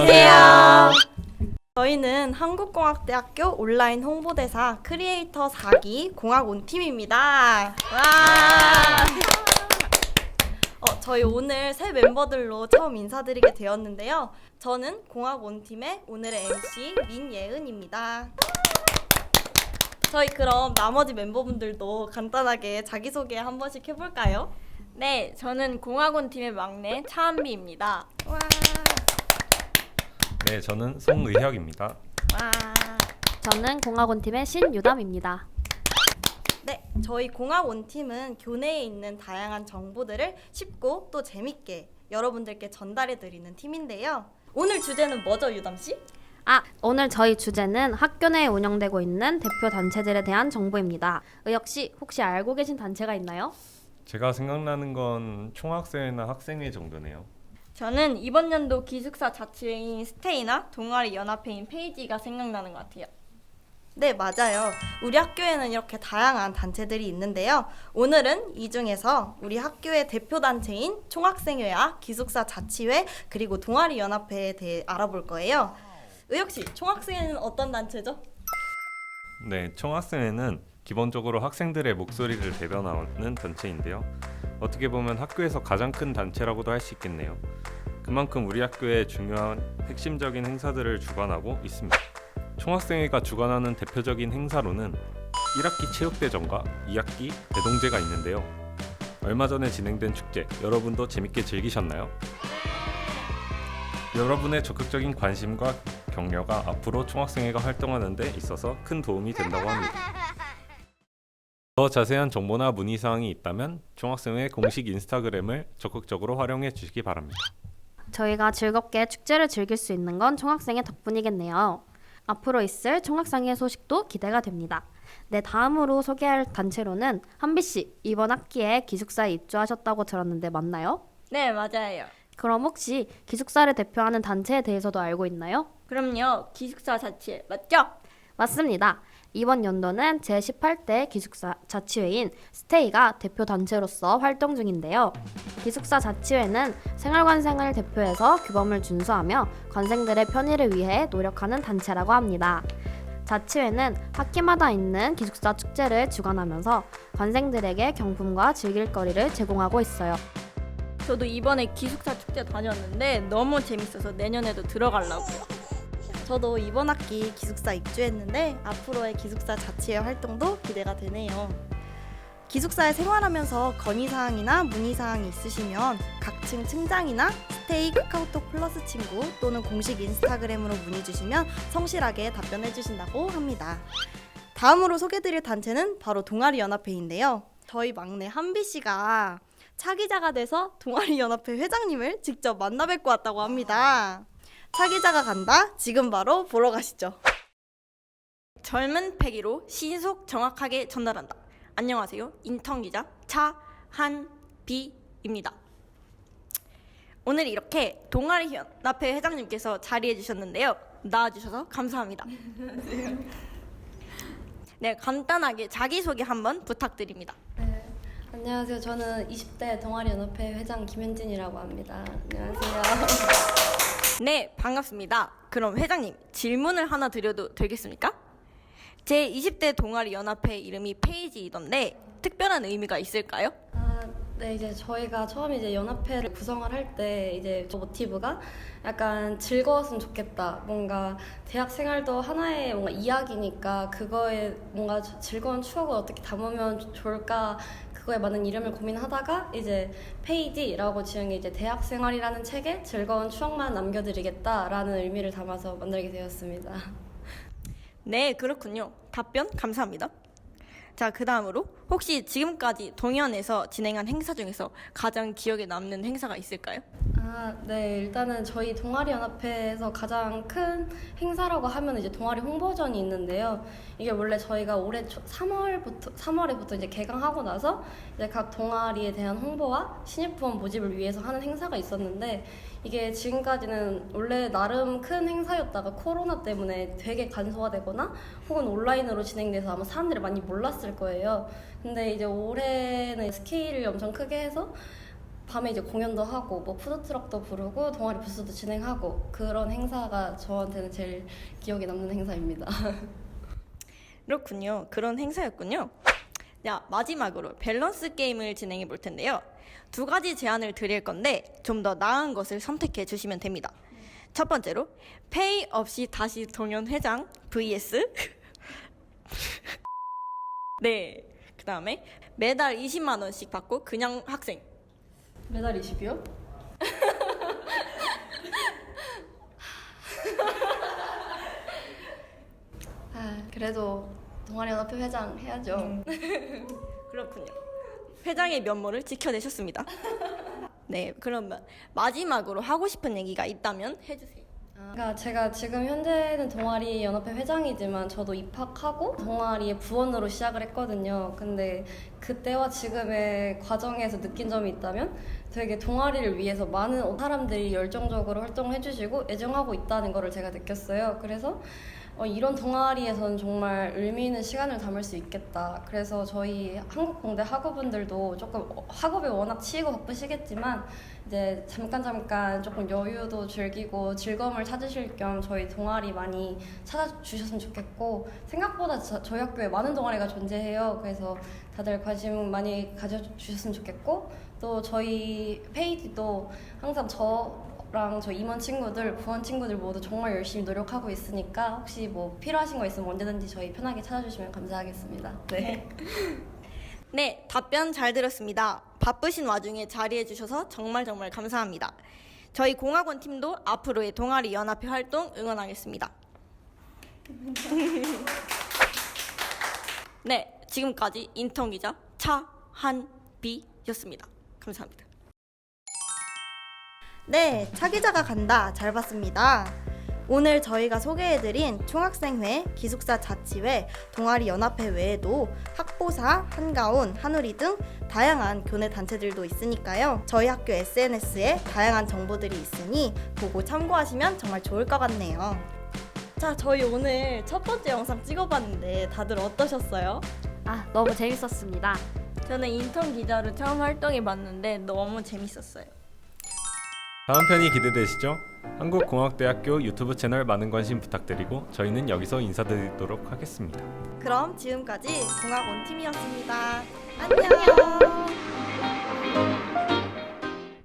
안녕하세요. 저희는 한국공학대학교 온라인 홍보대사 크리에이터 4기 공학 온팀입니다. 와! 어, 저희 오늘 새 멤버들로 처음 인사드리게 되었는데요. 저는 공학 온팀의 오늘의 MC 민예은입니다. 저희 그럼 나머지 멤버분들도 간단하게 자기소개 한 번씩 해볼까요? 네, 저는 공학원 팀의 막내 차한비입니다. 와! 네, 저는 송의혁입니다. 와! 저는 공학원 팀의 신유담입니다. 네, 저희 공학 온팀은 교내에 있는 다양한 정보들을 쉽고 또 재밌게 여러분들께 전달해 드리는 팀인데요. 오늘 주제는 뭐죠, 유담 씨? 아, 오늘 저희 주제는 학교 내에 운영되고 있는 대표 단체들에 대한 정보입니다. 의혁 씨, 혹시 알고 계신 단체가 있나요? 제가 생각나는 건 총학생회나 학생회 정도네요. 저는 이번 연도 기숙사 자치회인 스테이나 동아리 연합회인 페이지가 생각나는 것 같아요. 네, 맞아요. 우리 학교에는 이렇게 다양한 단체들이 있는데요. 오늘은 이 중에서 우리 학교의 대표 단체인 총학생회와 기숙사 자치회 그리고 동아리 연합회에 대해 알아볼 거예요. 의혁 씨, 총학생회는 어떤 단체죠? 네, 총학생회는 기본적으로 학생들의 목소리를 대변하는 단체인데요. 어떻게 보면 학교에서 가장 큰 단체라고도 할 수 있겠네요. 그만큼 우리 학교의 중요한 핵심적인 행사들을 주관하고 있습니다. 총학생회가 주관하는 대표적인 행사로는 1학기 체육대전과 2학기 대동제가 있는데요. 얼마 전에 진행된 축제 여러분도 재밌게 즐기셨나요? 여러분의 적극적인 관심과 격려가 앞으로 총학생회가 활동하는 데 있어서 큰 도움이 된다고 합니다. 더 자세한 정보나 문의 사항이 있다면 총학생회 공식 인스타그램을 적극적으로 활용해 주시기 바랍니다. 저희가 즐겁게 축제를 즐길 수 있는 건 총학생회 덕분이겠네요. 앞으로 있을 총학생회 소식도 기대가 됩니다. 네, 다음으로 소개할 단체로는 한비 씨, 이번 학기에 기숙사에 입주하셨다고 들었는데 맞나요? 네, 맞아요. 그럼 혹시 기숙사를 대표하는 단체에 대해서도 알고 있나요? 그럼요, 기숙사 자치회 맞죠? 맞습니다. 이번 연도는 제18대 기숙사 자치회인 스테이가 대표 단체로서 활동 중인데요. 기숙사 자치회는 생활관생을 대표해서 규범을 준수하며 관생들의 편의를 위해 노력하는 단체라고 합니다. 자치회는 학기마다 있는 기숙사 축제를 주관하면서 관생들에게 경품과 즐길거리를 제공하고 있어요. 저도 이번에 기숙사 축제 다녔는데 너무 재밌어서 내년에도 들어가려고요. 저도 이번 학기 기숙사 입주했는데 앞으로의 기숙사 자치회 활동도 기대가 되네요. 기숙사에 생활하면서 건의사항이나 문의사항이 있으시면 각층 층장이나 스테이 카카오톡 플러스 친구 또는 공식 인스타그램으로 문의 주시면 성실하게 답변해 주신다고 합니다. 다음으로 소개드릴 단체는 바로 동아리 연합회인데요. 저희 막내 한비 씨가 차기자가 돼서 동아리 연합회 회장님을 직접 만나 뵙고 왔다고 합니다. 차기자가 간다. 지금 바로 보러 가시죠. 젊은 패기로 신속 정확하게 전달한다. 안녕하세요. 인턴 기자 차한비입니다. 오늘 이렇게 동아리 연합회 회장님께서 자리해 주셨는데요. 나와 주셔서 감사합니다. 네, 간단하게 자기소개 한번 부탁드립니다. 안녕하세요. 저는 20대 동아리 연합회 회장 김현진이라고 합니다. 안녕하세요. 네, 반갑습니다. 그럼 회장님, 질문을 하나 드려도 되겠습니까? 제 20대 동아리 연합회 이름이 페이지이던데 특별한 의미가 있을까요? 아, 네, 이제 저희가 처음 이제 연합회를 구성을 할 때 이제 저 모티브가 약간 즐거웠으면 좋겠다. 뭔가 대학 생활도 하나의 뭔가 이야기니까 그거에 뭔가 저- 즐거운 추억을 어떻게 담으면 좋- 좋을까 그거에 맞는 이름을 고민하다가 이제 페이지라고 지은 게 이제 대학 생활이라는 책에 즐거운 추억만 남겨드리겠다라는 의미를 담아서 만들게 되었습니다. 네, 그렇군요. 답변 감사합니다. 자, 그 다음으로 혹시 지금까지 동현에서 진행한 행사 중에서 가장 기억에 남는 행사가 있을까요? 아, 네. 일단은 저희 동아리 연합회에서 가장 큰 행사라고 하면 이제 동아리 홍보전이 있는데요. 이게 원래 저희가 올해 3월부터 3월에부터 이제 개강하고 나서 이제 각 동아리에 대한 홍보와 신입부원 모집을 위해서 하는 행사가 있었는데 이게 지금까지는 원래 나름 큰 행사였다가 코로나 때문에 되게 간소화되거나 혹은 온라인으로 진행돼서 아마 사람들이 많이 몰랐을 거예요. 근데 이제 올해는 스케일을 엄청 크게 해서 밤에 이제 공연도 하고 뭐 푸드트럭도 부르고 동아리 부스도 진행하고 그런 행사가 저한테는 제일 기억에 남는 행사입니다. 그렇군요. 그런 행사였군요. 자, 마지막으로 밸런스 게임을 진행해 볼 텐데요. 두 가지 제안을 드릴 건데 좀 더 나은 것을 선택해 주시면 됩니다. 첫 번째로 페이 없이 다시 동연 회장 vs 네. 그다음에 매달 20만 원씩 받고 그냥 학생. 매달 20이요? 아, 그래도 동아리 연합회 회장 해야죠. 그렇군요. 회장의 면모를 지켜내셨습니다. 네, 그러면 마지막으로 하고 싶은 얘기가 있다면 해주세요. 그러니까 제가 지금 현재는 동아리 연합회 회장이지만 저도 입학하고 동아리의 부원으로 시작을 했거든요. 근데 그때와 지금의 과정에서 느낀 점이 있다면 되게 동아리를 위해서 많은 사람들이 열정적으로 활동을 해주시고 애정하고 있다는 거를 제가 느꼈어요. 그래서 어, 이런 동아리에서는 정말 의미 있는 시간을 담을 수 있겠다. 그래서 저희 한국공대 학우분들도 조금 어, 학업에 워낙 치이고 바쁘시겠지만 이제 잠깐 잠깐 조금 여유도 즐기고 즐거움을 찾으실 겸 저희 동아리 많이 찾아주셨으면 좋겠고 생각보다 저, 저희 학교에 많은 동아리가 존재해요. 그래서 다들 관심 많이 가져주셨으면 좋겠고 또 저희 페이지도 항상 저랑 저 임원 친구들, 부원 친구들 모두 정말 열심히 노력하고 있으니까 혹시 뭐 필요하신 거 있으면 언제든지 저희 편하게 찾아주시면 감사하겠습니다. 네. 네, 답변 잘 들었습니다. 바쁘신 와중에 자리해 주셔서 정말 정말 감사합니다. 저희 공학원 팀도 앞으로의 동아리 연합회 활동 응원하겠습니다. 네, 지금까지 인턴 기자 차한비였습니다. 감사합니다. 네, 차 기자가 간다. 잘 봤습니다. 오늘 저희가 소개해드린 총학생회, 기숙사 자치회, 동아리 연합회 외에도 학보사, 한가온, 한우리 등 다양한 교내 단체들도 있으니까요. 저희 학교 SNS에 다양한 정보들이 있으니 보고 참고하시면 정말 좋을 것 같네요. 자, 저희 오늘 첫 번째 영상 찍어봤는데 다들 어떠셨어요? 아, 너무 재밌었습니다. 저는 인턴 기자로 처음 활동해 봤는데 너무 재밌었어요. 다음 편이 기대되시죠? 한국공학대학교 유튜브 채널 많은 관심 부탁드리고 저희는 여기서 인사드리도록 하겠습니다. 그럼 지금까지 공학 원 팀이었습니다. 안녕.